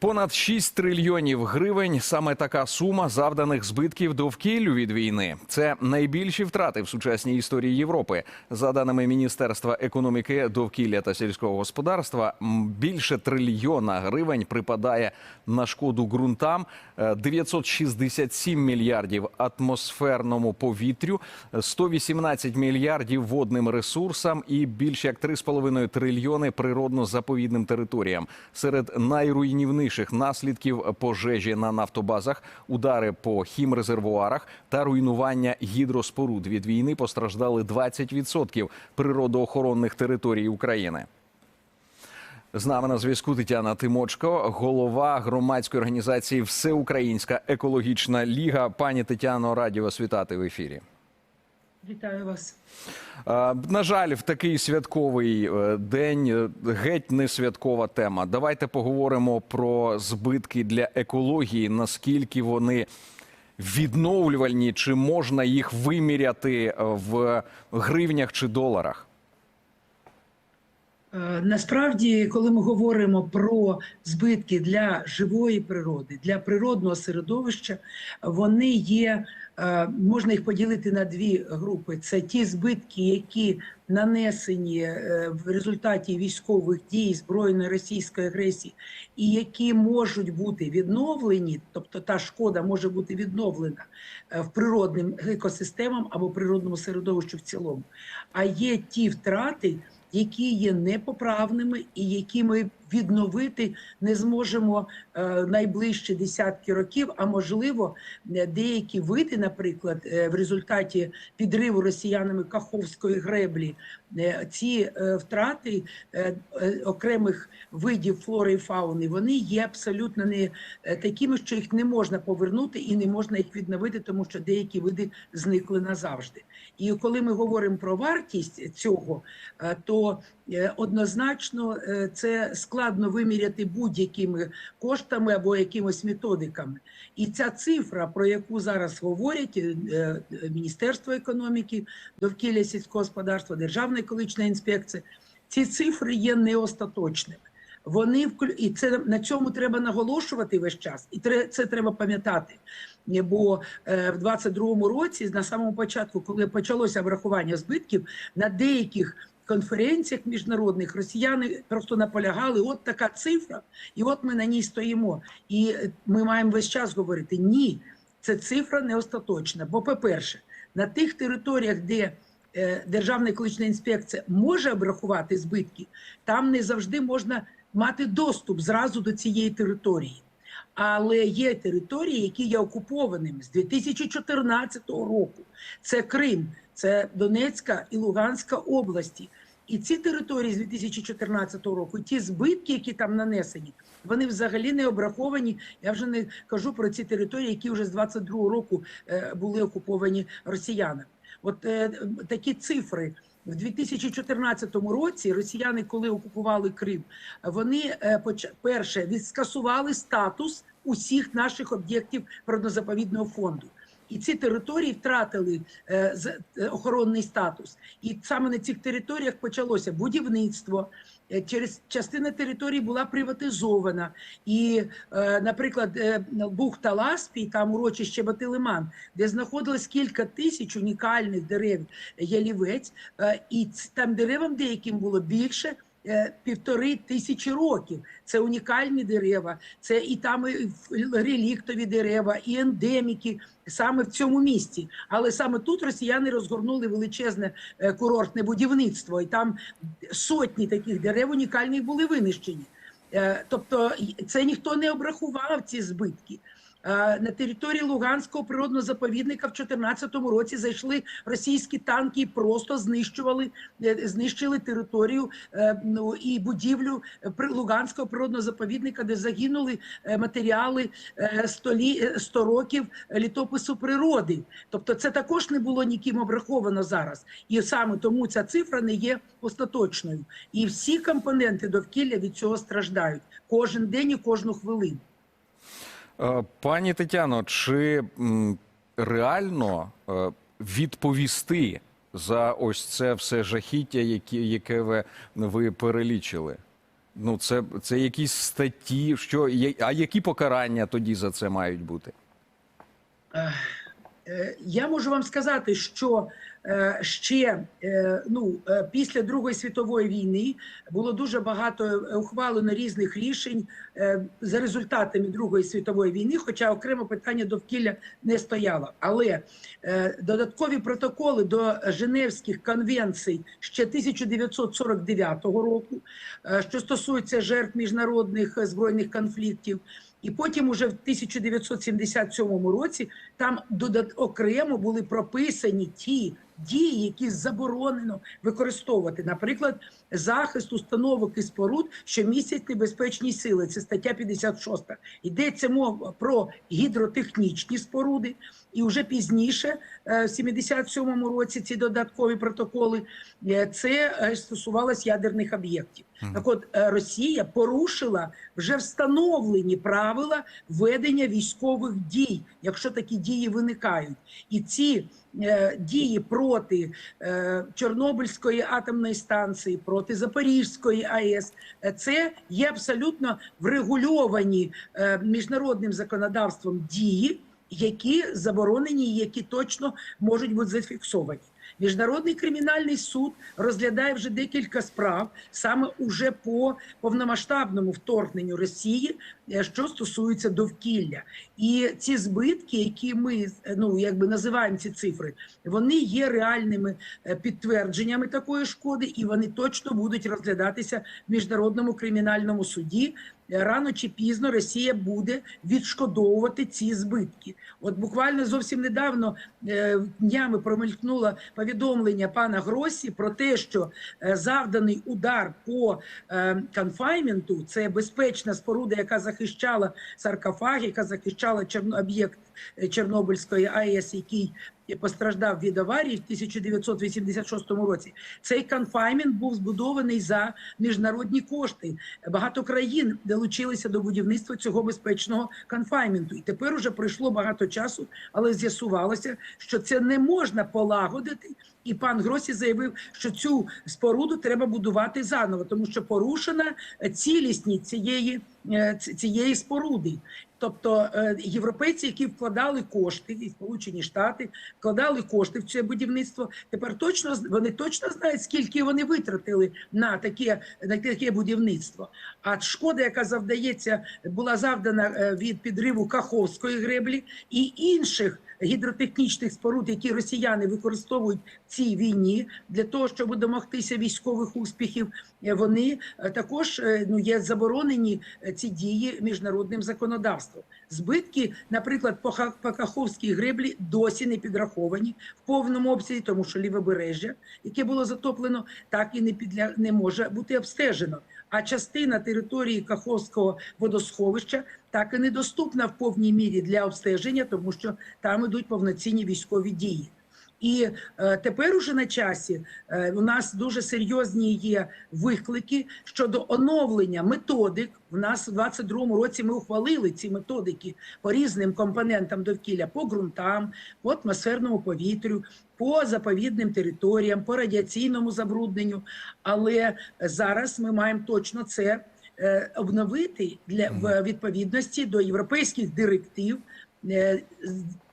Понад 6 трильйонів гривень саме така сума завданих збитків довкіллю від війни. Це найбільші втрати в сучасній історії Європи. За даними Міністерства економіки, довкілля та сільського господарства, більше трильйона гривень припадає на шкоду ґрунтам, е, 967 мільярдів атмосферному повітрю, 118 мільярдів водним ресурсам і більше як 3,5 трильйони природно-заповідним територіям. Серед найруйнівніших наслідків пожежі на нафтобазах, удари по хімрезервуарах та руйнування гідроспоруд від війни постраждали 20% природоохоронних територій України. З нами на зв'язку Тетяна Тимочко, голова громадської організації Всеукраїнська екологічна ліга. Пані Тетяно, раді вас вітати в ефірі. Вітаю вас. На жаль, в такий святковий е, день е, геть не святкова тема. Давайте поговоримо про збитки для екології, наскільки вони відновлювальні, чи можна їх виміряти е, в гривнях чи доларах. Е, Насправді, коли ми говоримо про збитки для живої природи, для природного середовища, вони є, е, можна їх поділити на дві групи: це ті збитки, які нанесені е, в результаті військових дій збройної російської агресії, і які можуть бути відновлені, тобто та шкода може бути відновлена в природним екосистемам або природному середовищу в цілому. А є ті втрати які є непоправними і які ми відновити не зможемо е, найближчі десятки років. А можливо, е, деякі види, наприклад, е, в результаті підриву росіянами Каховської греблі, ці втрати окремих видів флори і фауни, вони є абсолютно не такими, що їх не можна повернути і не можна їх відновити, тому що деякі види зникли назавжди. І коли ми говоримо про вартість цього, е, то е, однозначно е, це складно виміряти будь-якими коштами або якимось методиками. І ця цифра, про яку зараз говорять Міністерство економіки, довкілля сільського господарства, Державна екологічна інспекція, ці цифри є неостаточними. Вони вклю- і це на цьому треба наголошувати весь час, і це треба пам'ятати. Бо е, в 22-му році, на самому початку, коли почалося врахування збитків, на деяких конференціях міжнародних росіяни просто наполягали, от така цифра, і от ми на ній стоїмо. І е, ми маємо весь час говорити: ні, це цифра не остаточна. Бо, по-перше, на тих територіях, де е, Державна екологічна інспекція може обрахувати збитки, там не завжди можна мати доступ зразу до цієї території. Але є території, які є окупованими з 2014 року. Це Крим, це Донецька і Луганська області. І ці території з 2014 року, ті збитки, які там нанесені, вони взагалі не обраховані. Я вже не кажу про ці території, які вже з 22 року е, були окуповані росіянами. От е, такі цифри. В 2014 році росіяни, коли окупували Крим, вони е, перше від- скасували статус усіх наших об'єктів природозаповідного фонду. І ці території втратили е, е, охоронний статус. І саме на цих територіях почалося будівництво. Е, Через частина території була приватизована, і, е, наприклад, е, бухта Ласпій, там урочище Батилиман, де знаходилось кілька тисяч унікальних дерев ялівець, е, і там деревам деяким було більше. Е, Півтори тисячі років це унікальні дерева, це і там і реліктові дерева, і ендеміки саме в цьому місці. Але саме тут росіяни розгорнули величезне е, курортне будівництво, і там сотні таких дерев унікальних були винищені. Е, Тобто це ніхто не обрахував ці збитки. Е, На території Луганського природного заповідника в 2014 році зайшли російські танки і просто знищували, е, знищили територію е, ну, і будівлю Луганського природного заповідника, де загинули матеріали е, 100, лі- е, 100 років літопису природи. Тобто це також не було ніким обраховано зараз. І саме тому ця цифра не є остаточною. І всі компоненти довкілля від цього страждають кожен день і кожну хвилину. Е, Пані Тетяно, чи реально е, відповісти за ось це все жахіття, яке, ви, ви перелічили? Ну, це, це якісь статті, що а які покарання тоді за це мають бути? Е, Я можу вам сказати, що е, ще е, ну, після Другої світової війни було дуже багато ухвалено різних рішень за результатами Другої світової війни, хоча окремо питання довкілля не стояло. Але додаткові протоколи до Женевських конвенцій ще 1949 року, що стосуються жертв міжнародних збройних конфліктів. І потім, уже в 1977 році, там окремо були прописані ті дії, які заборонено використовувати. Наприклад, захист установок і споруд, що містять небезпечні сили. Це стаття 56. Йдеться мова про гідротехнічні споруди, і вже пізніше, е, в 77-му році, ці додаткові протоколи, е, це е, стосувалось ядерних об'єктів. Так от Росія порушила вже встановлені правила ведення військових дій, якщо такі дії виникають, і ці е, дії проти е, Чорнобильської атомної станції, проти Запорізької АЕС, це є абсолютно врегульовані е, міжнародним законодавством дії, які заборонені, які точно можуть бути зафіксовані. Міжнародний кримінальний суд розглядає вже декілька справ саме уже по повномасштабному вторгненню Росії, е, що стосується довкілля, і ці збитки, які ми е, ну якби називаємо ці цифри, вони є реальними е, підтвердженнями такої шкоди, і вони точно будуть розглядатися в міжнародному кримінальному суді. Е, Рано чи пізно Росія буде відшкодовувати ці збитки. От буквально зовсім недавно е, днями промелькнуло повідомлення пана Гросі про те, що е, завданий удар по конфайменту це безпечна споруда, яка захищала саркофаг, яка захищала Чорно- об'єкт е, Чорнобильської АЕС, який постраждав від аварії в 1986 році. Цей конфаймент був збудований за міжнародні кошти. Багато країн долучилися до будівництва цього безпечного конфайменту. І тепер уже пройшло багато часу, але з'ясувалося, що це не можна полагодити. І пан Гросі заявив, що цю споруду треба будувати заново, тому що порушена цілісність цієї, е, ці- цієї споруди. Тобто е, європейці, які вкладали кошти, і Сполучені Штати вкладали кошти в це будівництво. Тепер точно вони точно знають, скільки вони витратили на таке, на таке будівництво. А шкода, яка завдається, була завдана е, від підриву Каховської греблі і інших гідротехнічних споруд, які росіяни використовують в цій війні для того, щоб домогтися військових успіхів. е, Вони е, також е, ну є заборонені е, ці дії міжнародним законодавством. Збитки, наприклад, по Каховській греблі досі не підраховані в повному обсязі, тому що лівобережжя, яке було затоплено, так і не підля не може бути обстежено. А частина території Каховського водосховища так і недоступна в повній мірі для обстеження, тому що там ідуть повноцінні військові дії. І е, тепер уже на часі е, у нас дуже серйозні є виклики щодо оновлення методик. У нас у 22-му році ми ухвалили ці методики по різним компонентам довкілля, по ґрунтам, по атмосферному повітрю, по заповідним територіям, по радіаційному забрудненню. Але зараз ми маємо точно це е, обновити для в відповідності до європейських директив.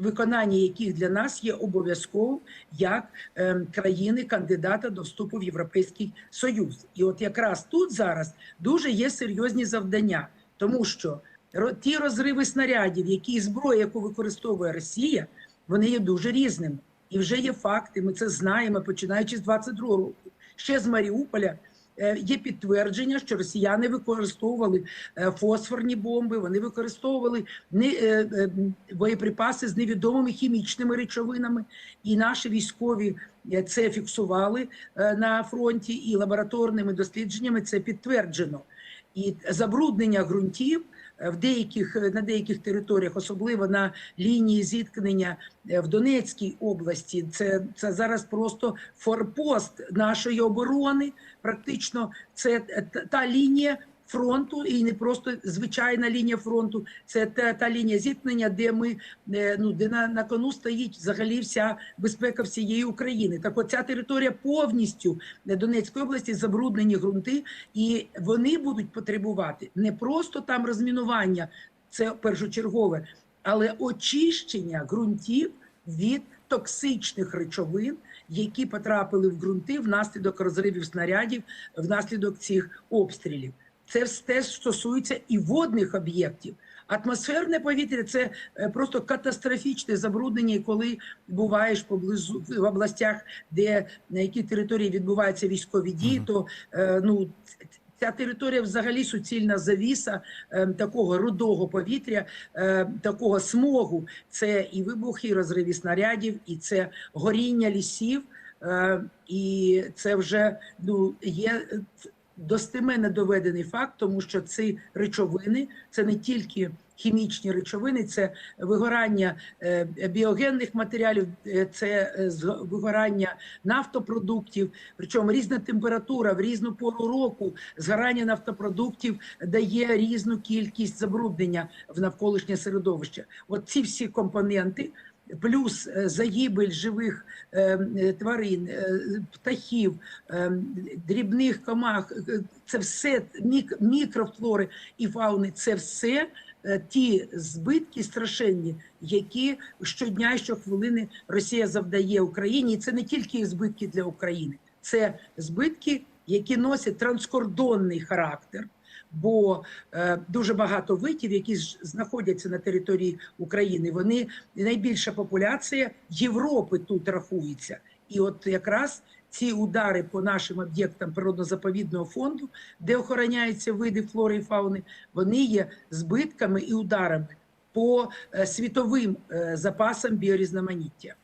Виконання яких для нас є обов'язковим як е, країни кандидата до вступу в Європейський Союз, і от якраз тут зараз дуже є серйозні завдання, тому що ті розриви снарядів, які зброя, яку використовує Росія, вони є дуже різними. І вже є факти. Ми це знаємо, починаючи з 22 року. Ще з Маріуполя є підтвердження, що росіяни використовували е, фосфорні бомби, вони використовували е, е, боєприпаси з невідомими хімічними речовинами, і наші військові е, це фіксували е, на фронті, і лабораторними дослідженнями це підтверджено. І забруднення ґрунтів е, в деяких е, на деяких територіях, особливо на лінії зіткнення е, в Донецькій області, це, це зараз просто форпост нашої оборони. Практично це е, та лінія фронту, і не просто звичайна лінія фронту. Це та, та лінія зіткнення, де ми е, ну де на, на кону стоїть взагалі вся безпека всієї України. Так, от ця територія повністю Донецької області забруднені ґрунти, і вони будуть потребувати не просто там розмінування, це першочергове, але очищення ґрунтів від токсичних речовин, які потрапили в ґрунти внаслідок розривів снарядів, внаслідок цих обстрілів. Це все стосується і водних об'єктів. Атмосферне повітря це е, просто катастрофічне забруднення, коли буваєш поблизу в областях, де на якій території відбуваються військові дії, то е, ну ця територія взагалі суцільна завіса е, такого рудого повітря, такого смогу. Це і вибухи, і розриви снарядів, і це горіння лісів. І це вже ну є достеменно доведений факт, тому що ці речовини це не тільки хімічні речовини, це вигорання е, біогенних матеріалів, е, це е, вигорання нафтопродуктів. Причому різна температура в різну пору року згорання нафтопродуктів дає різну кількість забруднення в навколишнє середовище. От ці всі компоненти. Плюс е, загибель живих е, е, тварин, птахів, дрібних комах, це все мікрофлори і фауни, це все ті збитки страшенні, які щодня щохвилини Росія завдає Україні. І це не тільки збитки для України, це збитки, які носять транскордонний характер. Бо е, дуже багато витів, які знаходяться на території України, вони найбільша популяція Європи тут рахується. І от якраз ці удари по нашим об'єктам природно-заповідного фонду, де охороняються види флори і фауни, вони є збитками і ударами по е, світовим е, запасам біорізноманіття.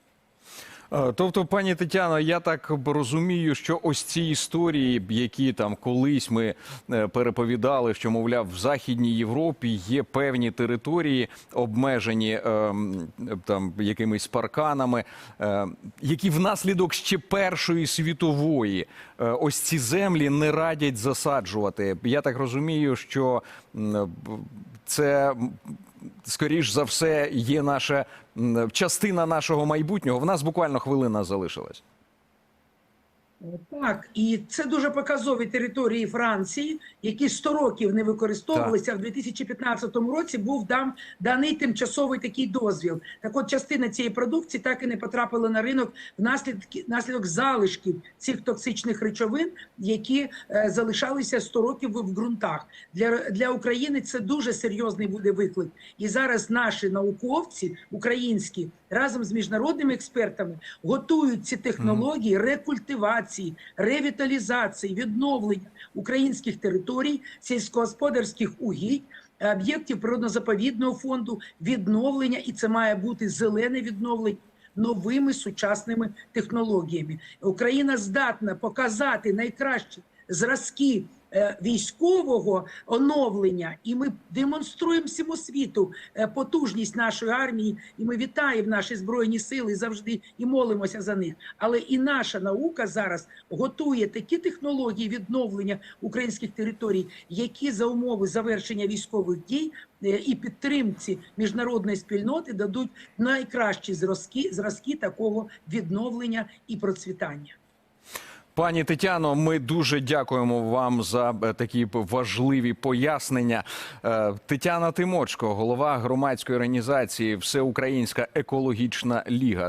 Е, Тобто, пані Тетяно, я так розумію, що ось ці історії, які там колись ми е, переповідали, що мовляв в Західній Європі є певні території, обмежені ем, там якимись парканами, е, які внаслідок ще Першої світової ось ці землі не радять засаджувати. Я так розумію, що це скоріш за все є наша частина нашого майбутнього. В нас буквально хвилина залишилась. Так, і це дуже показові території Франції, які 100 років не використовувалися. В 2015 році був дан, даний тимчасовий такий дозвіл. Так от частина цієї продукції так і не потрапила на ринок внаслідок, наслідок залишків цих токсичних речовин, які е, залишалися 100 років в ґрунтах. Для, для України це дуже серйозний буде виклик. І зараз наші науковці українські разом з міжнародними експертами готують ці технології рекультивації, ревіталізації, відновлення українських територій, сільськогосподарських угідь. Об'єктів природно-заповідного фонду відновлення, і це має бути зелене відновлення новими сучасними технологіями. Україна здатна показати найкращі зразки військового оновлення, і ми демонструємо всьому світу е, потужність нашої армії, і ми вітаємо наші збройні сили завжди і молимося за них. Але і наша наука зараз готує такі технології відновлення українських територій, які за умови завершення військових дій е, і підтримці міжнародної спільноти дадуть найкращі зразки, зразки такого відновлення і процвітання. Пані Тетяно, ми дуже дякуємо вам за е, такі важливі пояснення. Е, Тетяна Тимочко, голова громадської організації Всеукраїнська екологічна ліга.